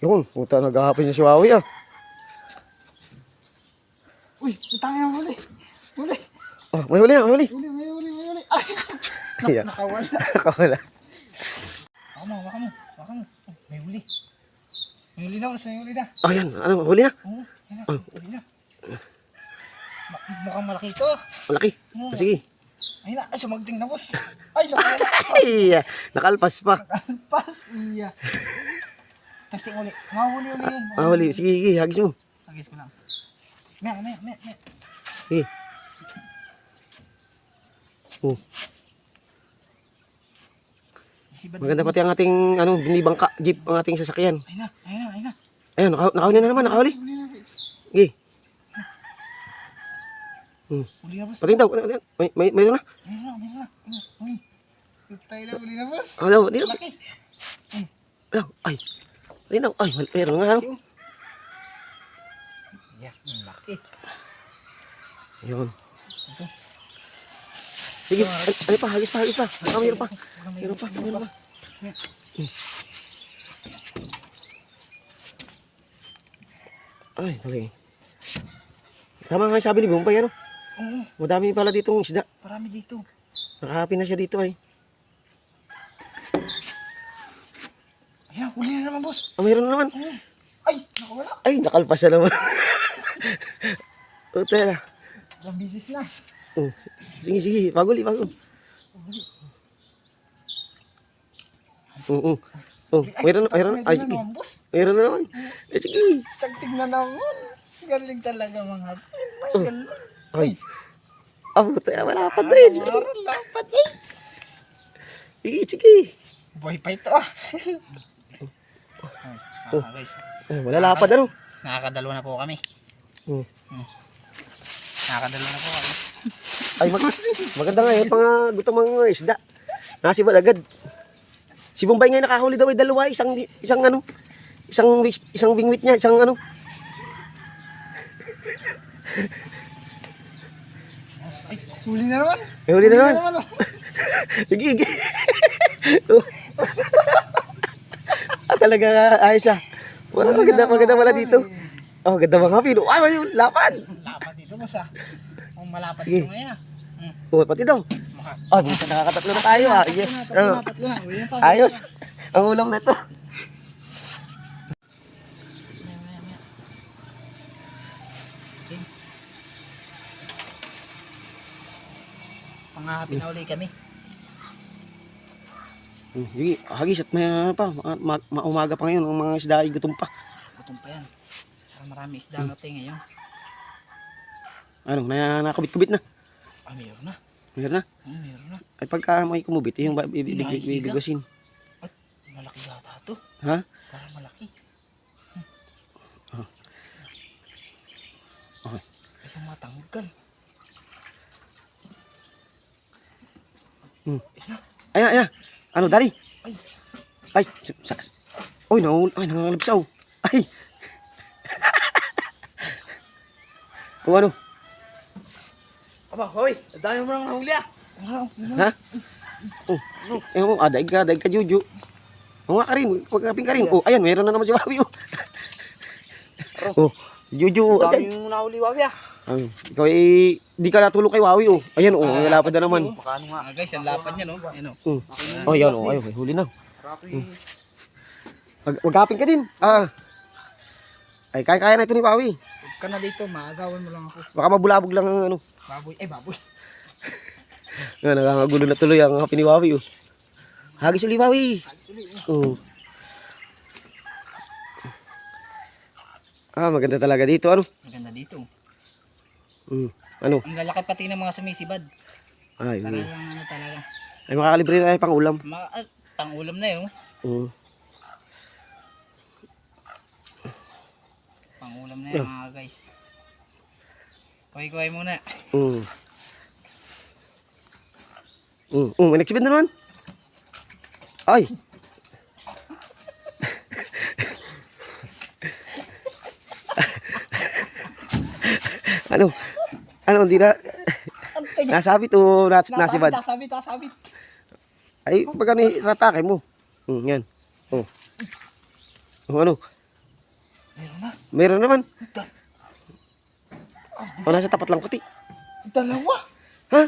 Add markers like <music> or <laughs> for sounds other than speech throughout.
Yun, puta naghahapon yung si Wawi ah. Uy, utang yan, huli. Huli. Oh, may huli na, may huli. Huli, may huli, may huli. Ay, <laughs> Ayan. nakawala. <laughs> Nakawala. Baka mo, baka mo, baka mo. Oh, may huli. May huli na, may huli na. Oh, yan. Ano, huli na. Oo, yan na, huli na. Ma- mukhang malaki ito. Malaki. Oo. Sige. Ay na, ay, sumagting na, boss. Ay, <laughs> nakawala. Ay, nakalpas pa. Pas, iya. Testing uli. Mahuli uli yun. Ah, huli. Sige, sige, hagis mo. Agis ko lang. Maya, maya, maya, maya. Sige. Oh, Sibad. maganda pati ang ating ano, binibangka jeep ang ating sasakyan. Ay na, ay na, ay na. Ayun, naka, nakahuli na naman, nakahuli. Huli na. Sige. Hmm. Huli na, boss. Patingin daw. May, may, mayroon na. Mayroon na, mayroon na. Ayun. Tayo na, huli na, boss. Ano, dito. Laki. Ay. Daw. Ay, mayroon nga. Ano. Yeah, laki. Ayun. Sige, ay pa, hagis pa, hagis pa. Baka mayroon pa. Mayroon pa, mayroon pa. Ay, okay. Tama nga yung sabi ni Bumpay, ano? Oo, Madami pala ditong isda. parami dito. Nakahapi na siya dito ay. Ayan, huli na naman, boss. Ah, mayroon na naman. Ay, nakawala. Ay, nakalpas na naman. Ute na. Ilang bisis na. Oh, sige, sige. Paguli, paguli. Oo, oo. Oh, mayroon na, mayroon na. Ay, Mayroon sige. Mayroon na naman. Eh, sige. Sagtig na naman. Galing talaga mga pin. May Oh. galing. Ay. Ah, puta, wala pa din. Araw lapat eh. Sige, sige. Buhay pa ito ah. <laughs> Oh. Ah, guys, Oh, wala lapad, ano? nakakadalawa na po kami. Oh. Nakakadalawa na po kami. Ay, mag maganda nga yun. Mga gusto mga isda. Nasibad agad. Si Bombay ngayon nakahuli daw ay dalawa. Isang, isang ano, isang, isang bingwit niya, isang ano. Ay, huli na naman. May huli na naman. oh. <laughs> Sige, sige. <laughs> Oh. ah, talaga ayos ah. Wala, maganda, maganda pala dito. Oh, maganda mga pino. Ay, may lapan. Lapat dito boss ah. Kung malapat Sige. dito ngayon ah. Hmm. Oh, pati daw. Ay, buta nakakatatlo na tayo ah. Yes. Tatlo Oh. tatlo yan pa. Ayos. Ang ulam na to. Maya, maya, maya. Okay. Pangahapi na uli kami. Hmm, Sige, hagis at may ano pa. Ma, ma, maumaga pa ngayon. Ang mga isda ay gutom pa. Gutom pa yan. Para marami isda natin ngayon. Ano, na, nakabit-kubit na. Ah, mayroon na. Meron na. Hmm, mayroon na. Ay pagka may kumubit, yung bibigasin. At malaki yata to. Ha? Parang malaki. Okay. Isang matanggal. Hmm. Ayun na. Ay, ay, ay. Ano, dali? Ay. Ay, sa, sa, Uy, nahul, ay, nangalabsaw. Ay. <laughs> o ano? Aba, hoy. Dami mo nang nahuli ah. Ha? Oh, eh, oh, ah, daig ka, daig ka, Juju. Oo nga ka rin, magkaping ka rin. Oh, ayan, meron na naman si Wawi, oh. oh, Juju, oh, Dami mo nahuli, Wawi ah. Ay, ikaw eh, di ka natulog kay Wawi, oh. Ayan, oh, ang lapad na naman. Baka ano nga. Ah, guys, ang lapad niya, no? Ayan, oh. Mm. Oh, yan, oh, ayun, huli na. Mag magkaping ka din. Ah. Ay, kaya-kaya na ito ni Wawi. Huwag ka na dito, maagawan mo lang ako. Baka mabulabog lang ang ano. Baboy. Eh, baboy. <laughs> Nga, nakakagulo na tuloy ang happy ni Wawi, oh. Hagis ulit, Wawi. Oh. Ah, maganda talaga dito, ano? Maganda dito. Mm. Ano? Ang lalaki pati ng mga sumisibad. Ay, Talagang mm. ano talaga. ay makakalibre na tayo pang ulam. Ma ah, pang-ulam na yun, oh. Mm. Pang-ulam na yun, mga guys. Kuhay-kuhay muna. Mm. Mm. Mm, may nagsibid na naman. Ay. <laughs> ano? Ano, hindi na... Nasabit o nas, nasibad? Nasabit, nasabit. Ay, pagka ni tatake mo. Mm, yan. Oh. Oh, ano? Meron na. Meron naman. Ito. O, nasa tapat lang kuti. Dalawa. Ha?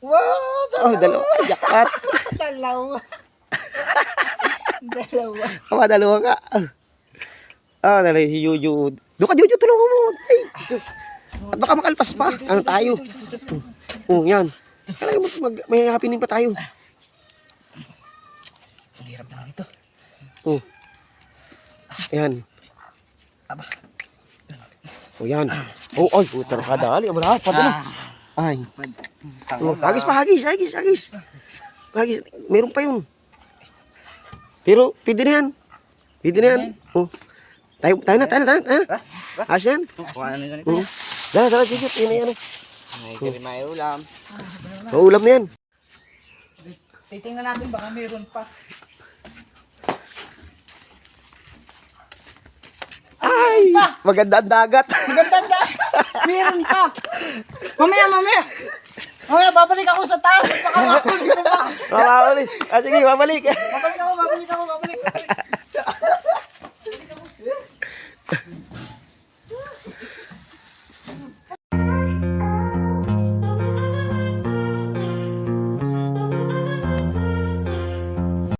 Wow, Oh, dalawa. Jackpot. <laughs> dalawa. dalawa. Tama, dalawa ka. Ah, ah dalawa si Juju. Doon ka, Juju, tulungan mo. Ay, at baka makalpas pa. Ano tayo? Oh, yan. Kailangan mag, mag, may happening pa tayo. Ang hirap naman ito. Oh. Yan. Aba. Oh, yan. Oh, ay, puta na kadali. Ang malapad pa na. Ay. Oh, hagis pa, hagis, hagis, hagis. Hagis, meron pa yun. Pero, pwede na yan. Pwede na yan. Oh. Tayo, tayo na, tayo na, tayo na. Tayo na. Ayos yan. Kuha na nila Oh. Dala, dala, na yan. oh. May kari may ulam. Oh, ulam na yan. Titingnan natin baka meron pa. Ay, maganda ang dagat. Maganda na. meron pa. Mamaya, mamaya. Mamaya, babalik ako sa taas. Baka makahuli ko pa. Mawawali. Ah, sige, babalik. Babalik ako, babalik ako, babalik. babalik.